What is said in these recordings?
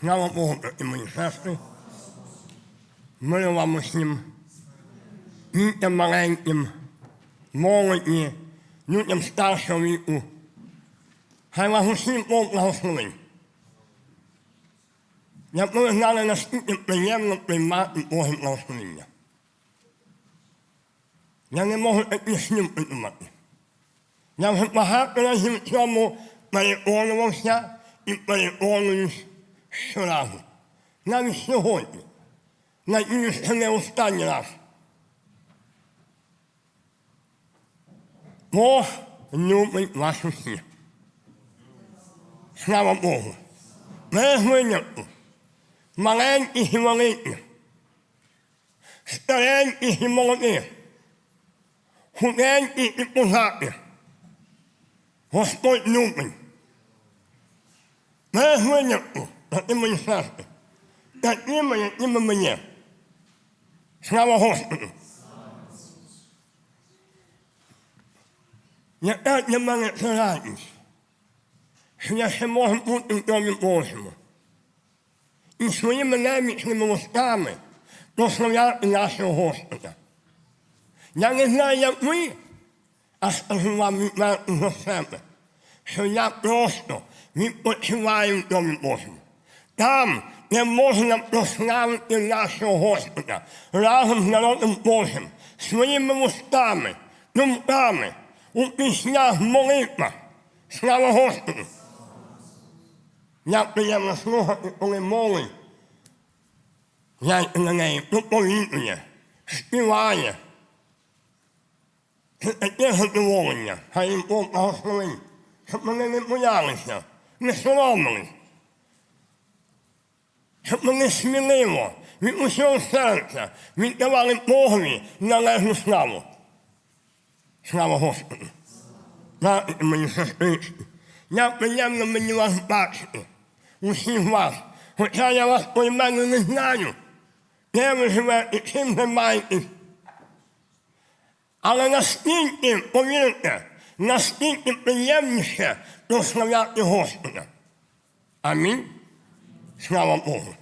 Слава Богу, брати мої сестри. Миру вам усім. Дітям маленьким, молоді, людям старшого віку. Хай вас усім Бог благословить. Як ви знали, наскільки приємно приймати Боже благословення. Я не можу таких слів придумати. Я вже багато разів в цьому переконувався і переконуюсь щоразу. Навіть сьогодні. Надіюсь, це не останній раз. Бог любить вас усіх. Слава Богу. Без винятку. Маленьких і великих. Стареньких і молодих. Худеньких і пузатих. Господь любить. Без винятку, такі мої сестри. Такими, якими ми є. Слава Господу. Яка для мене це що я ще можу бути в домі Божому. І своїми немічними устами прославляти нашого Господа. Я не знаю, як ви, а скажу вам за себе, що я просто відпочиваю в домі Божому. Там, де можна прославити нашого Господа разом з народом Божим, своїми устами, думками, у піснях, молитвах. Слава Господу! Як приємно слухати, коли молить, гляньте на неї, проповідує, співає. Це таке задоволення, хай їм Бог благословить, щоб вони не боялися, не соромились вони сміливо від усього серця віддавали Богові належну славу. Слава Господу! Як приємно мені вас бачити, усіх вас, хоча я вас поіменно не знаю, де ви живете, чим займаєтесь. Але наскільки, повірте, наскільки приємніше прославляти Господа. Амінь. Слава Богу.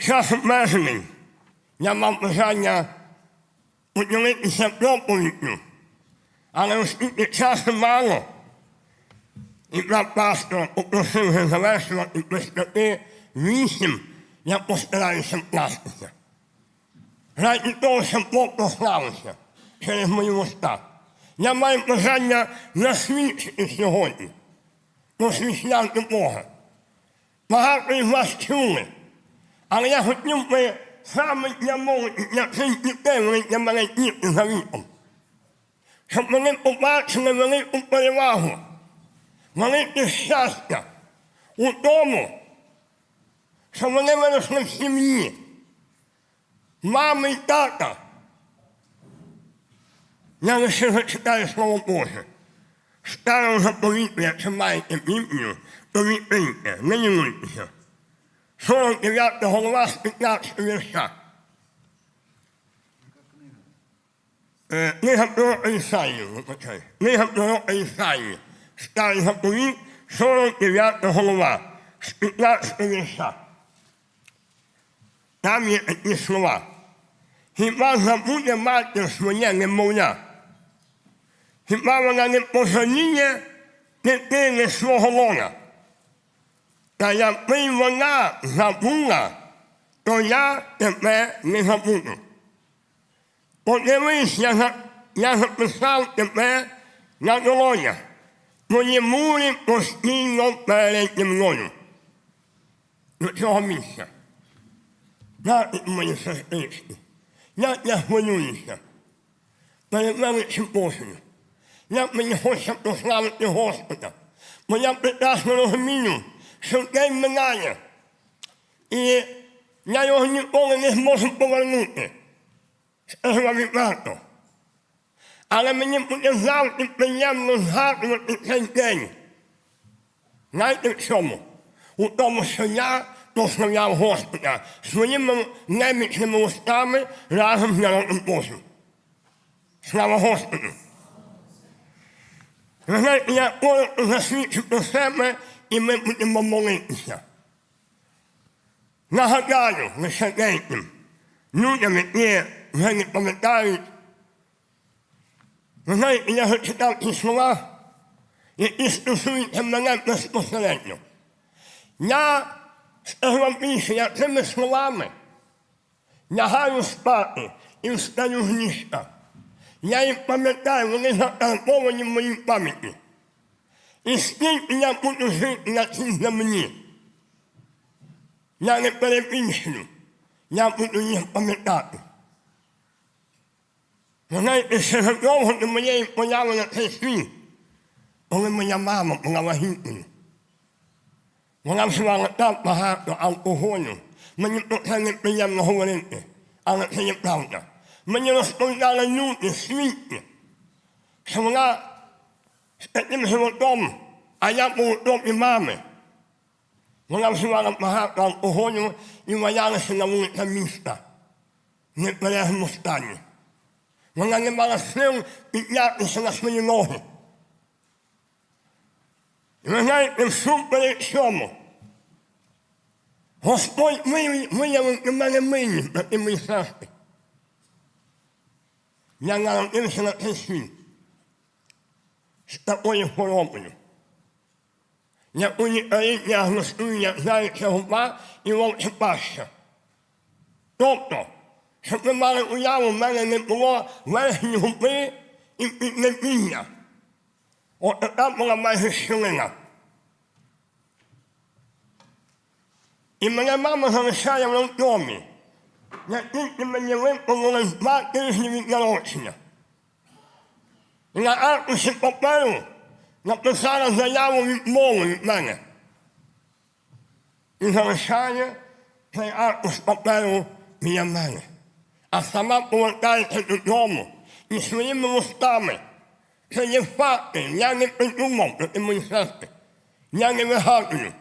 Час обмежений. Я мав бажання поділитися проповіддю, але оскільки часу мало, і брат пастор попросив завершувати п'яти вісім, я постараюся вкластися. Раді того, щоб Бог прославився через мої уста. Я маю бажання насвідчити сьогодні прославляти Бога. Багато із вас чули, але я хотів би саме для молоді, для цих дітей, для мене за віком. Щоб вони побачили велику перевагу, велике щастя у тому, що вони виросли в сім'ї, мами і тата. Я лише зачитаю слово Боже. Старого заповіту, якщо маєте Біблію, то відкрийте, не лінуйтеся. 49 голова з 15 вірша. Е, Книга пророка Ісаїї, вибачай. Старий заповіт, 49 голова з 15 вірша. Там є такі слова. Хіба забуде матір своє немовля? Хіба вона не пожаліє дитини свого лона? Та якби вона забула, то я тебе не забуду. Подивись, я, я записав тебе на долонях. Твої мурі постійно переді мною. До цього місця. Знаєте, мої сестрички, як я хвилююся перед величим Божою. Як мені хочеться прославити Господа. Бо я прекрасно розумію, день минає. І я його ніколи не зможу повернути. Вам відверто. Але мені буде завжди приємно згадувати цей день. Знаєте в чому? У тому, що я прославляв Господа своїми немічними устами разом з народом Божим. Слава Господу! Ви знаєте, я коротко засвідчу про себе і ми будемо молитися. Нагадаю лише деяким людям, які вже не пам'ятають. Ви знаєте, я зачитав ці слова, які стосуються мене безпосередньо. Я скажу вам більше, я цими словами лягаю спати і встаю з ліжка. Я їх пам'ятаю, вони закарбовані в моїй пам'яті. І скільки я буду жити на цій землі, я не перебільшую, я буду їх пам'ятати. Знаєте, ще задовго до моєї появи на цей світ, коли моя мама була вагітною. Вона вживала так багато алкоголю. Мені про це неприємно говорити, але це є правда. Мені розповідали люди, свідки, що вона таким животом, а я був у домі мами. Вона вживала багато алкоголю і валялася на вулицях міста в неперегному стані. Вона не мала сил піднятися на свої ноги. І ви знаєте, всупереч цьому. Господь виявив у мене милість мої сестри. Я народився на цей світ з такою хворобою. Яку лікарі діагностують, як знаюча губа і вовча паща. Тобто, щоб ви мали уяву, в мене не було верхньої губи і піднебіння. От така була майже щілина. І мене мама залишає в роддомі. Як тільки мені виповнилось два тижні від народження. На аркуші паперу написала заяву відмови від мене. І залишає цей аркуш паперу біля мене. А сама повертається додому і своїми вустами. Це є факти, я не придумав проти мої сестри. Я не вигадую.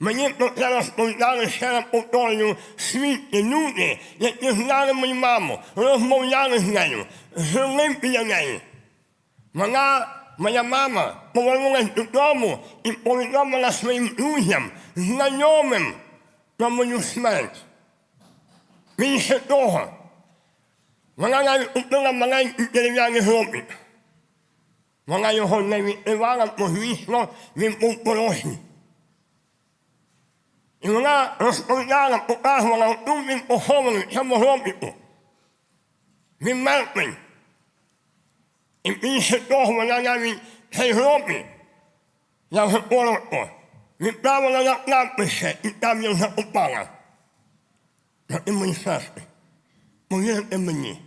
Мені про це розповідали ще раз повторюю свідки, люди, які знали мою маму, розмовляли з нею, жили біля неї. Вона, моя мама, повернулася додому і повідомила своїм друзям, знайомим про мою смерть. Більше того, вона навіть купила маленький дерев'яний гробик. Вона його не відкривала, бо звісно, він був порожній. І вона розповідала, показувала, тут він похований цьому гробіку. Він мертвий. І більше того, вона навіть цей я вже коротко, відправила на кладбище і там його закопала. І мої сестри, повірте мені,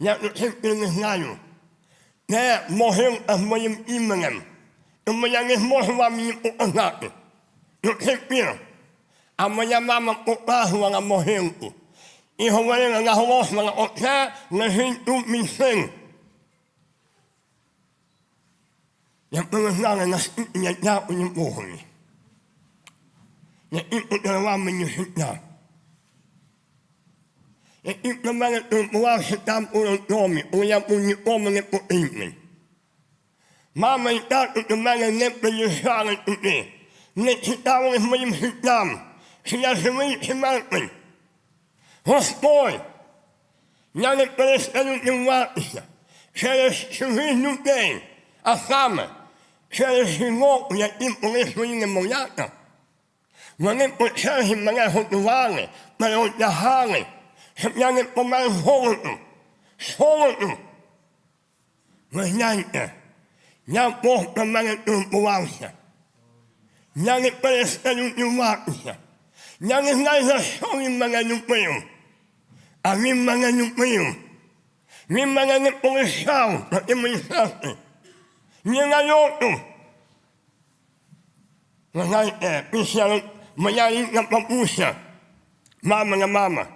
я до пір не знаю, де могилка з моїм іменем, тому я не зможу вам її показати. До цих пір. А моя мама показувала могилку і говорила, наголошувала, оце лежить тут мій син. Якби ви знали, наскільки я дякую Богові, який подарував мені життя, який про мене турбувався там у роддомі, коли я був нікому не потрібний. Мама і тато до мене не приїжджали туди, не цікавились моїм життям чи я живий, чи мертвий. Господь, я не перестаю дивуватися через чужих людей, а саме через жінок, які були свої немовлята. Вони по черзі мене готували, переодягали, щоб я не помер з голоду. З голоду. Ви знаєте, я Бог про мене турбувався. Я не перестаю дивуватися. Я не знаю, за що він мене любив, а він мене любив. Він мене не полишав, і мої сестри. Ні на йоту. Ви знаєте, після моя бабуся, мамина мама,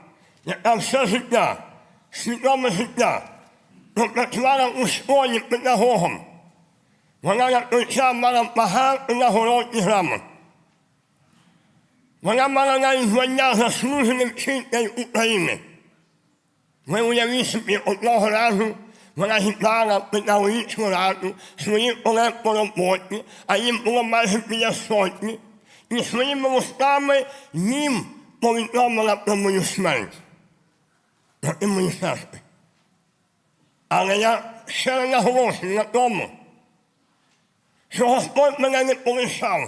яка все життя, свідоме життя, пропрацювала у школі педагогом. Вона на той час мала багато нагород і грамот. Вона мала навіть звання заслужений вчитель України. Ви уявіть собі, одного разу вона гітара педагогічну раду, своїх колег по роботі, а їм було майже біля сотні, і своїми вустами їм повідомила про мою смерть. І мої сестри. Але я ще наголошую на тому, що Господь мене не полишав.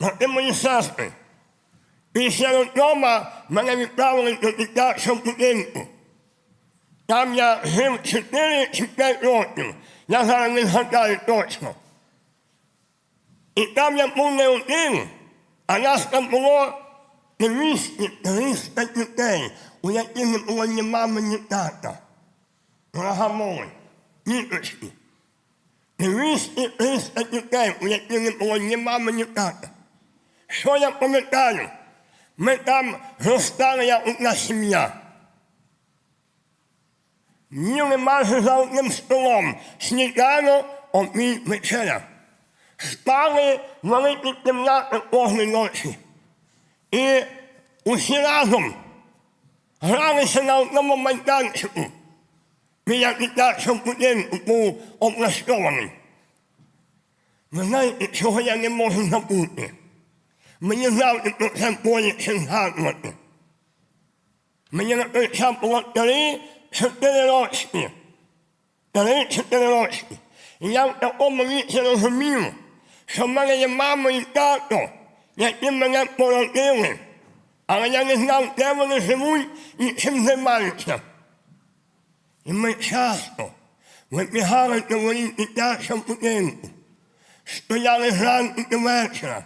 Брати мої сестри. Після вдома мене відправили до дитячого будинку. Там я жив 4 чи 5 років. Я зараз не згадаю точно. І там я був не один, а нас там було 200-300 дітей, у яких не було ні мами, ні тата. Дорога молодь, діточки. 200-300 дітей, у яких не було ні мами, ні тата. Що я пам'ятаю? Ми там зростали як одна сім'я. Їли майже за одним столом. Сніданок, обід, вечеря. Спали в великій кімнаті кожної ночі. І усі разом гралися на одному майданчику. Біля дитячого будинку був облаштований. Ви знаєте, чого я не можу забути? Мені завжди про це боляче згадувати. Мені на той час було три-чотири рочки. Три-чотири рочки. Я в такому віці розумів, що в мене є мама і тато, які мене породили. Але я не знав, де вони живуть і чим займаються. І ми часто вибігали до воріт дитячого будинку, стояли зранку до вечора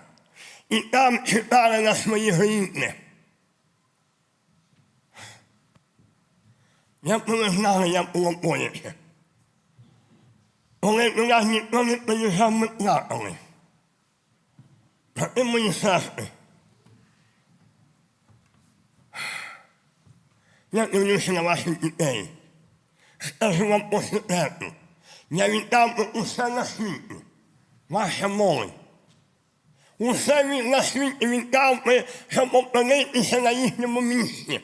і там чекали на свої грідне. Ви знали, як було боляче. Коли нас ніхто не приїжджав, ми плакали. Брати мої сестри. Я дивлюся на ваших дітей. Скажу вам по секрету. Я вітав усе на світі. Ваша молодь. Усе на світі віддав би, щоб опинитися на їхньому місці.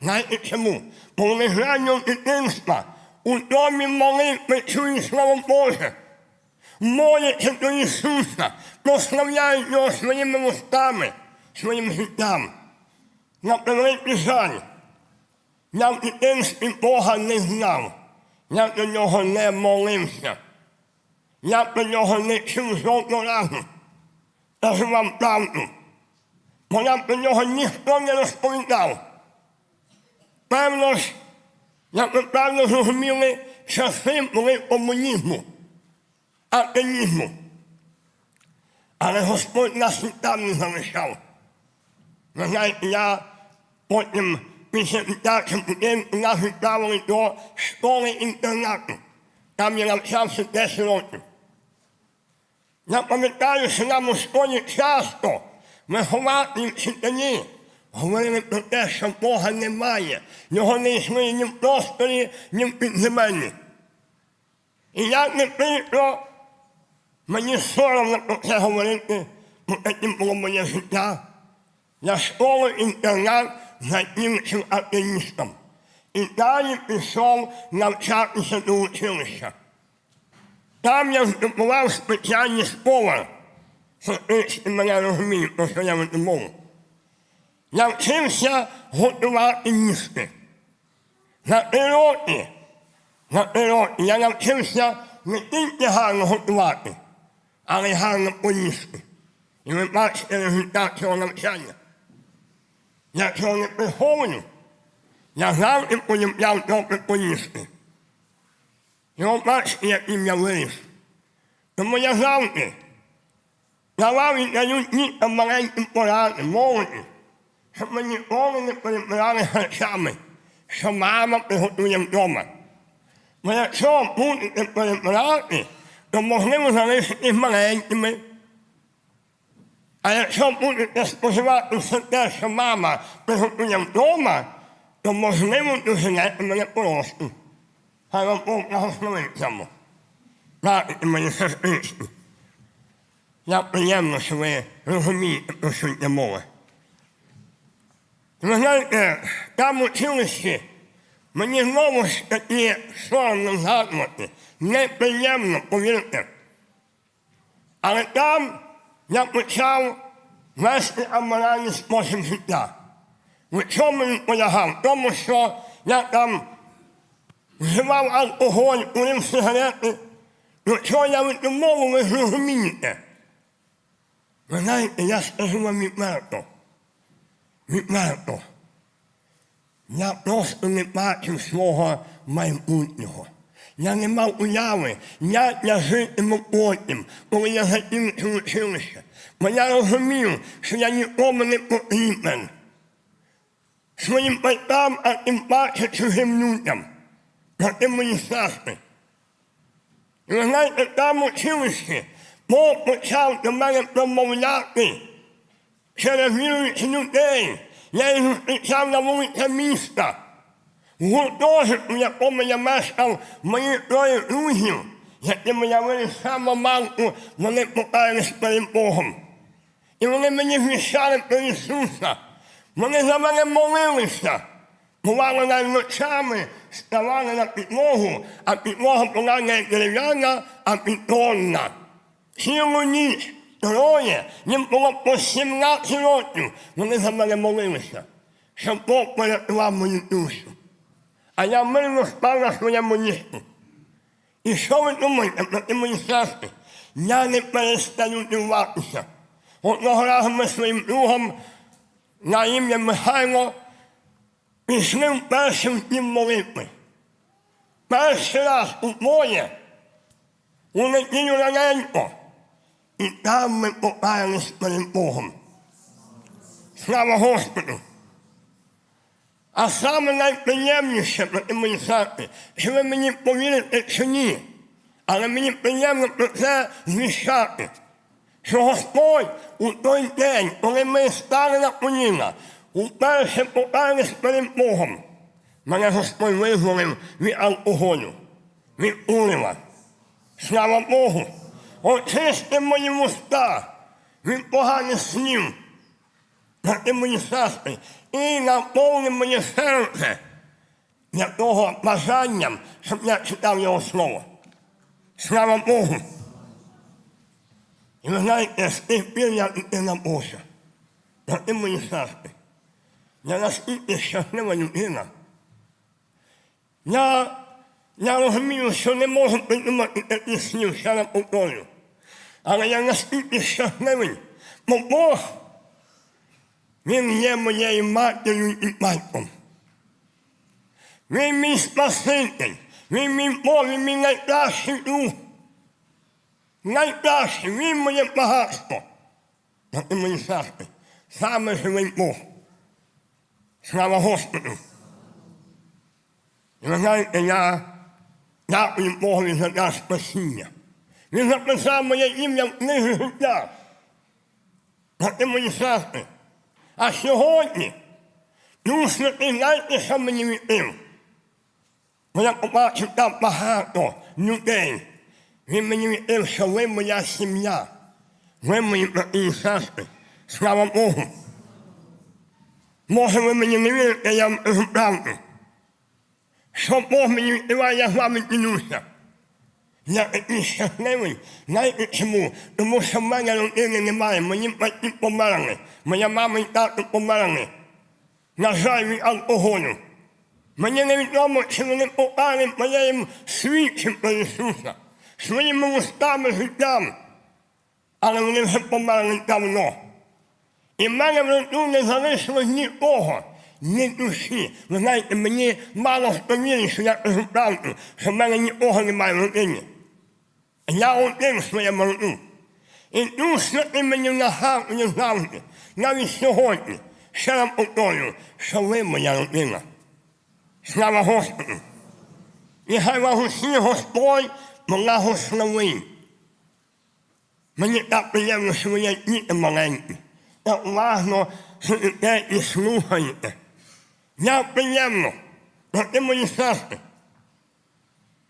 Знаєте чому? Бо гранням дитинства у домі молитви чують слово Боже. Моляться до Ісуса, прославляють Його своїми вустами, своїм життям. На превеликий жаль, я в дитинстві Бога не знав. Я до нього не молився. Я про нього не чув жодного разу. Кажу вам правду. Бо нам про нього ніхто не розповідав. Певно як ви правильно зрозуміли, часи були комунізму, атеїзму. Але Господь нас і там не залишав. Ви знаєте, я потім після будинку нас відправили до школи інтернату. Там я навчався 10 років. Я пам'ятаю, що нам у школі часто вихователі вчителі говорили про те, що Бога немає, його не існує ні в просторі, ні в підземеллі. І як не прикро, мені соромно про це говорити, бо таким було моє життя. Я школу інтернат закінчив атеїстом. І далі пішов навчатися до училища. Там я здобував спеціальність повар. Фактично мене розуміють, про що я веду мову. Я вчився готувати їсти. За три роки, за я навчився не тільки гарно готувати, але й гарно поїсти. І ви бачите результат цього навчання. Я цього не приховую. Я завжди полюбляв добре поїсти. І от бачите, яким я виріс. Тому я завжди давав і даю дітям маленьким поради, молоді, щоб ми ніколи не перебирали харчами, що мама приготує вдома. Бо якщо будете перебирати, то можливо залишитись маленькими. А якщо будете споживати все те, що мама приготує вдома, то можливо доженете мене просто. Хай вам Бог благословить цьому. Братики мої сестрички. Я приємно, що ви розумієте, про йде мова. Ви знаєте, там училищі Мені знову ж таки соромно згадувати, неприємно, повірте. Але там я почав вести аморальний спосіб життя. В чому він полягав? Тому, що я там вживав алкоголь, курив сигарети. До чого я веду мову, ви зрозумієте. Ви знаєте, я скажу вам відверто. Відверто. Я просто не бачив свого майбутнього. Я не мав уяви, як я житиму потім, коли я закінчу училище. Бо я розумів, що я нікому не потрібен. Своїм батькам, а тим паче чужим людям. Тим мені страшно. І ви знаєте, там училище Бог почав до мене промовляти віруючих людей. Я їх зустрічав на вулиці міста. В гуртожитку, якому я мешкав, мої троє друзів, якими я виріс самого малку, вони покаялись перед Богом. І вони мені звіщали про Ісуса. Вони за мене молилися. Бувало навіть ночами, ставали на підлогу, а підлога була не дерев'яна, а бетонна. Цілу ніч, троє, їм було по 17 років. Вони за мене молилися, щоб Бог порятував мою душу. А я мирно спав на своєму ліжку. І що ви думаєте про ті мої сестри? Я не перестаю дивуватися. Одного разу ми своїм другом на ім'я Михайло пішли в дім молитви. Перший раз у двоє, у неділю раненько, і там ми покаялись перед Богом. Слава Господу! А саме найприємніше мої серці, що ви мені повірите чи ні, але мені приємно про це звіщати, що Господь у той день, коли ми стали на коліна, уперше покаялись перед Богом, мене Господь визволив від алкоголю, від урива. Слава Богу! Очисти мої вуста від поганих слів, дати мені сестри, і наповни моє серце для того бажанням, щоб я читав його слово. Слава Богу! І ви знаєте, з тих пір я дитина Божа. Дати мої сестри. Я настільки щаслива людина. Я, я розумію, що не можу придумати таких слів, ще не повторю. Але я настільки щасливий, бо Бог, Він є моєю матір'ю і батьком. Він мій Спаситель, Він мій Бог, Він мій найкращий друг. Найкращий, Він моє багатство. А ти мені сестри, саме живий Бог. Слава Господу! І ви знаєте, я дякую Богові за те спасіння. Він записав моє ім'я в книгу життя. А ти мої сестри. А сьогодні Дух Святий, знаєте, що мені відкрив? Бо я побачив там багато людей. Він мені відкрив, що ви моя сім'я. Ви мої брати і. Слава Богу. Може, ви мені не вірите, я вам правду. Що Бог мені відкриває, я з вами ділюся. Я такий щасливий, знаєте чому? Тому що в мене родини немає, батьки померли, моя мама і тато померли. На жаль, від алкоголю. Мені невідомо, чи вони покали моєму свідчим про Ісуса, своїми устами життям, але вони вже померли давно. І в мене в роду не залишилось нікого, ні душі. Ви знаєте, мені мало хто вірить, що я кажу правду, що в мене нікого немає в родині. Я своєму роду. І Дух Святий мені нагадує завжди, навіть сьогодні, ще раз повторюю, що ви моя родина. Слава Господу! І хай вас усі Господь благословить. Мені так приємно, що ви є діти маленькі. Так уважно сидите і слухаєте. Як приємно, брати мої сестри.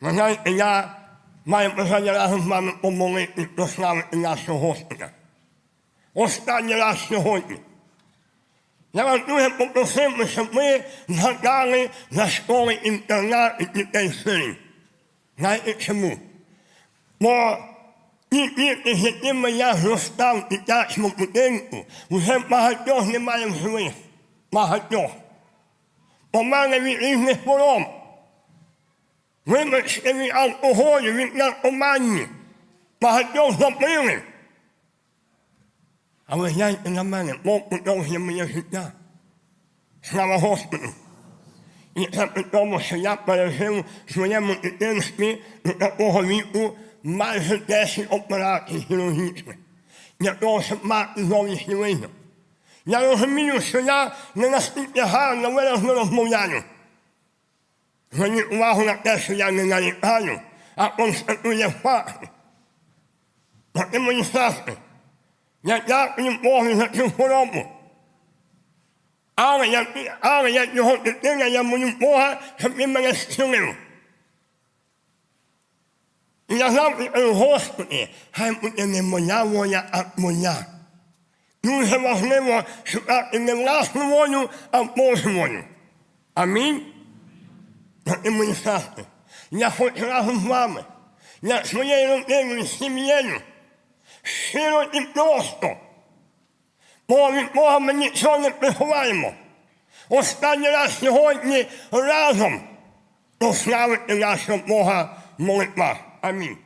Ви знаєте, я маю бажання разом з вами помолити, прославити нашого Господа. Останній раз сьогодні. Я вас дуже попросив, щоб ви згадали за школи інтернат і дітей сирів. Знаєте чому? Бо ті діти, з якими я зростав в дитячому будинку, вже багатьох немає в живих. Багатьох. Померли від різних хвороб. Вибачте від алкоголю, від наркоманії. Багатьох забили. А ви гляньте на мене, Бог продовжує моє життя. Слава Господу! І це при тому, що я пережив в своєму дитинстві до такого віку майже 10 операцій хірургічних для того, щоб мати зовнішній вигляд. Я розумію, що я не настільки гарно виразно розмовляю. Зверніть увагу на те, що я не нарікаю, а констатую факти. Таке мої сестри. Я дякую Богу за цю хворобу. Але я, але як його дитина, я молю Бога, щоб він мене зцілив. І я завжди кажу, Господи, хай буде не моя воля, а моя. Дуже важливо шукати не власну волю, а Божу волю. Амінь. І мої сестри, я хочу разом з вами, я своєю родиною, сім'єю, щиро і просто. Бо від Бога ми нічого не приховаємо. Останній раз сьогодні разом прославити нашого Бога молитва. Амінь.